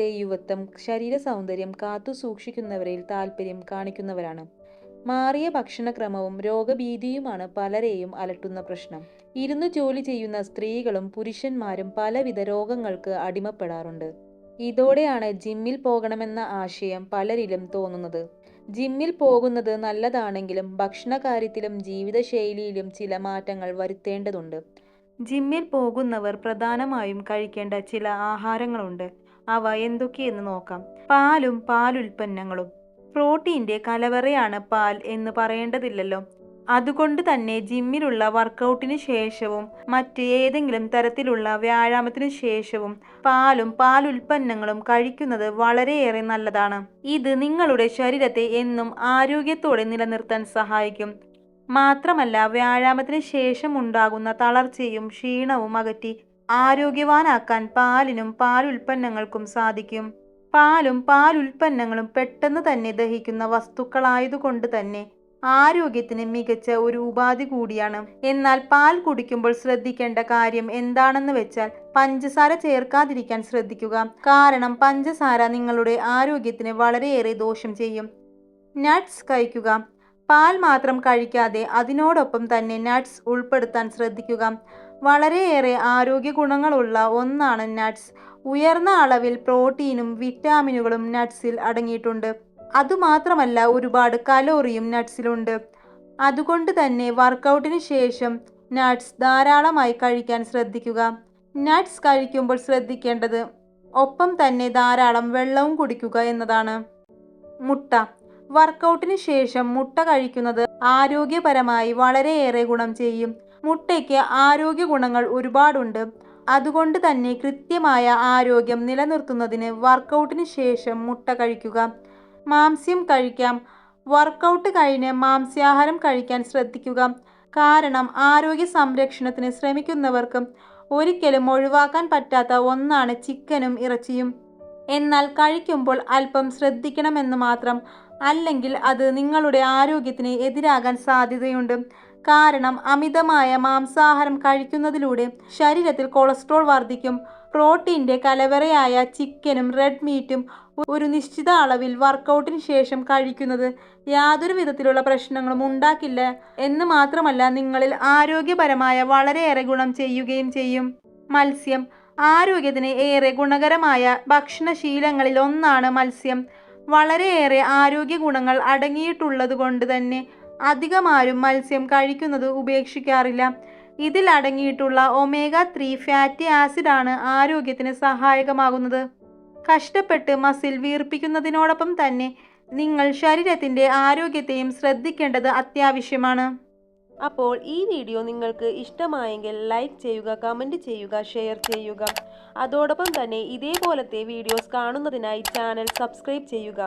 ദൃഢത്വം ശരീര സൗന്ദര്യം കാത്തു സൂക്ഷിക്കുന്നവരിൽ താല്പര്യം കാണിക്കുന്നവരാണ്. മാറിയ ഭക്ഷണക്രമവും രോഗഭീതിയുമാണ് പലരെയും അലട്ടുന്ന പ്രശ്നം. ഇരുന്ന് ജോലി ചെയ്യുന്ന സ്ത്രീകളും പുരുഷന്മാരും പലവിധ രോഗങ്ങൾക്ക് അടിമപ്പെടാറുണ്ട്. ഇതോടെയാണ് ജിമ്മിൽ പോകണമെന്ന ആശയം പലരിലും തോന്നുന്നത്. ജിമ്മിൽ പോകുന്നത് നല്ലതാണെങ്കിലും ഭക്ഷണകാര്യത്തിലും ജീവിതശൈലിയിലും ചില മാറ്റങ്ങൾ വരുത്തേണ്ടതുണ്ട്. ജിമ്മിൽ പോകുന്നവർ പ്രധാനമായും കഴിക്കേണ്ട ചില ആഹാരങ്ങളുണ്ട്. അവ എന്തൊക്കെയെന്ന് നോക്കാം. പാലും പാലുൽപ്പന്നങ്ങളും. പ്രോട്ടീന്റെ കലവറയാണ് പാൽ എന്ന് പറയേണ്ടതില്ലല്ലോ. അതുകൊണ്ട് തന്നെ ജിമ്മിലുള്ള വർക്കൗട്ടിന് ശേഷവും മറ്റ് ഏതെങ്കിലും തരത്തിലുള്ള വ്യായാമത്തിന് ശേഷവും പാലും പാലുൽപ്പന്നങ്ങളും കഴിക്കുന്നത് വളരെയേറെ നല്ലതാണ്. ഇത് നിങ്ങളുടെ ശരീരത്തെ എന്നും ആരോഗ്യത്തോടെ നിലനിർത്താൻ സഹായിക്കും. മാത്രമല്ല വ്യായാമത്തിന് ശേഷം ഉണ്ടാകുന്ന തളർച്ചയും ക്ഷീണവും അകറ്റി ആരോഗ്യവാനാക്കാൻ പാലിനും പാലുൽപ്പന്നങ്ങൾക്കും സാധിക്കും. പാലും പാലുൽപ്പന്നങ്ങളും പെട്ടെന്ന് തന്നെ ദഹിക്കുന്ന വസ്തുക്കളായതുകൊണ്ട് തന്നെ ആരോഗ്യത്തിന് മികച്ച ഒരു ഉപാധി കൂടിയാണ്. എന്നാൽ പാൽ കുടിക്കുമ്പോൾ ശ്രദ്ധിക്കേണ്ട കാര്യം എന്താണെന്ന് വെച്ചാൽ പഞ്ചസാര ചേർക്കാതിരിക്കാൻ ശ്രദ്ധിക്കുക. കാരണം പഞ്ചസാര നിങ്ങളുടെ ആരോഗ്യത്തിന് വളരെയേറെ ദോഷം ചെയ്യും. നട്ട്സ് കഴിക്കുക. പാൽ മാത്രം കഴിക്കാതെ അതിനോടൊപ്പം തന്നെ നട്ട്സ് ഉൾപ്പെടുത്താൻ ശ്രദ്ധിക്കുക. വളരെയേറെ ആരോഗ്യ ഗുണങ്ങളുള്ള ഒന്നാണ് നട്ട്സ്. ഉയർന്ന അളവിൽ പ്രോട്ടീനും വിറ്റാമിനുകളും നട്ട്സിൽ അടങ്ങിയിട്ടുണ്ട്. അതുമാത്രമല്ല ഒരുപാട് കലോറിയും നട്ട്സിലുണ്ട്. അതുകൊണ്ട് തന്നെ വർക്കൗട്ടിന് ശേഷം നട്ട്സ് ധാരാളമായി കഴിക്കാൻ ശ്രദ്ധിക്കുക. നട്ട്സ് കഴിക്കുമ്പോൾ ശ്രദ്ധിക്കേണ്ടത് ഒപ്പം തന്നെ ധാരാളം വെള്ളവും കുടിക്കുക എന്നതാണ്. മുട്ട. വർക്കൗട്ടിന് ശേഷം മുട്ട കഴിക്കുന്നത് ആരോഗ്യപരമായി വളരെയേറെ ഗുണം ചെയ്യും. മുട്ടയ്ക്ക് ആരോഗ്യ ഗുണങ്ങൾ ഒരുപാടുണ്ട്. അതുകൊണ്ട് തന്നെ കൃത്യമായ ആരോഗ്യം നിലനിർത്തുന്നതിന് വർക്കൗട്ടിന് ശേഷം മുട്ട കഴിക്കുക. മാംസ്യം കഴിക്കാം. വർക്കൗട്ട് കഴിഞ്ഞ് മാംസ്യാഹാരം കഴിക്കാൻ ശ്രദ്ധിക്കുക. കാരണം ആരോഗ്യ സംരക്ഷണത്തിന് ശ്രമിക്കുന്നവർക്ക് ഒരിക്കലും ഒഴിവാക്കാൻ പറ്റാത്ത ഒന്നാണ് ചിക്കനും ഇറച്ചിയും. എന്നാൽ കഴിക്കുമ്പോൾ അല്പം ശ്രദ്ധിക്കണമെന്ന് മാത്രം അല്ലെങ്കിൽ അത് നിങ്ങളുടെ ആരോഗ്യത്തിന് എതിരാകാൻ സാധ്യതയുണ്ട്. കാരണം അമിതമായ മാംസാഹാരം കഴിക്കുന്നതിലൂടെ ശരീരത്തിൽ കൊളസ്ട്രോൾ വർദ്ധിക്കും. പ്രോട്ടീന്റെ കലവറയായ ചിക്കനും റെഡ് മീറ്റും ഒരു നിശ്ചിത അളവിൽ വർക്കൗട്ടിന് ശേഷം കഴിക്കുന്നത് യാതൊരു വിധത്തിലുള്ള പ്രശ്നങ്ങളും ഉണ്ടാക്കില്ല. എന്ന് മാത്രമല്ല നിങ്ങളിൽ ആരോഗ്യപരമായ വളരെയേറെ ഗുണം ചെയ്യുകയും ചെയ്യും. മത്സ്യം ആരോഗ്യത്തിന് ഏറെ ഗുണകരമായ ഭക്ഷണശീലങ്ങളിൽ ഒന്നാണ് മത്സ്യം. വളരെയേറെ ആരോഗ്യ ഗുണങ്ങൾ അടങ്ങിയിട്ടുള്ളത് കൊണ്ട് തന്നെ അധികമാരും മത്സ്യം കഴിക്കുന്നത് ഉപേക്ഷിക്കാറില്ല. ഇതിൽ അടങ്ങിയിട്ടുള്ള ഒമേഗ ത്രീ ഫാറ്റി ആസിഡാണ് ആരോഗ്യത്തിന് സഹായകമാകുന്നത്. കഷ്ടപ്പെട്ട് മസിൽ വീർപ്പിക്കുന്നതിനോടൊപ്പം തന്നെ നിങ്ങൾ ശരീരത്തിന്റെ ആരോഗ്യത്തെയും ശ്രദ്ധിക്കേണ്ടത് അത്യാവശ്യമാണ്. അപ്പോൾ ഈ വീഡിയോ നിങ്ങൾക്ക് ഇഷ്ടമായെങ്കിൽ ലൈക്ക് ചെയ്യുക കമന്റ് ചെയ്യുക ഷെയർ ചെയ്യുക. അതോടൊപ്പം തന്നെ ഇതേപോലത്തെ വീഡിയോസ് കാണുന്നതിനായി ചാനൽ സബ്സ്ക്രൈബ് ചെയ്യുക.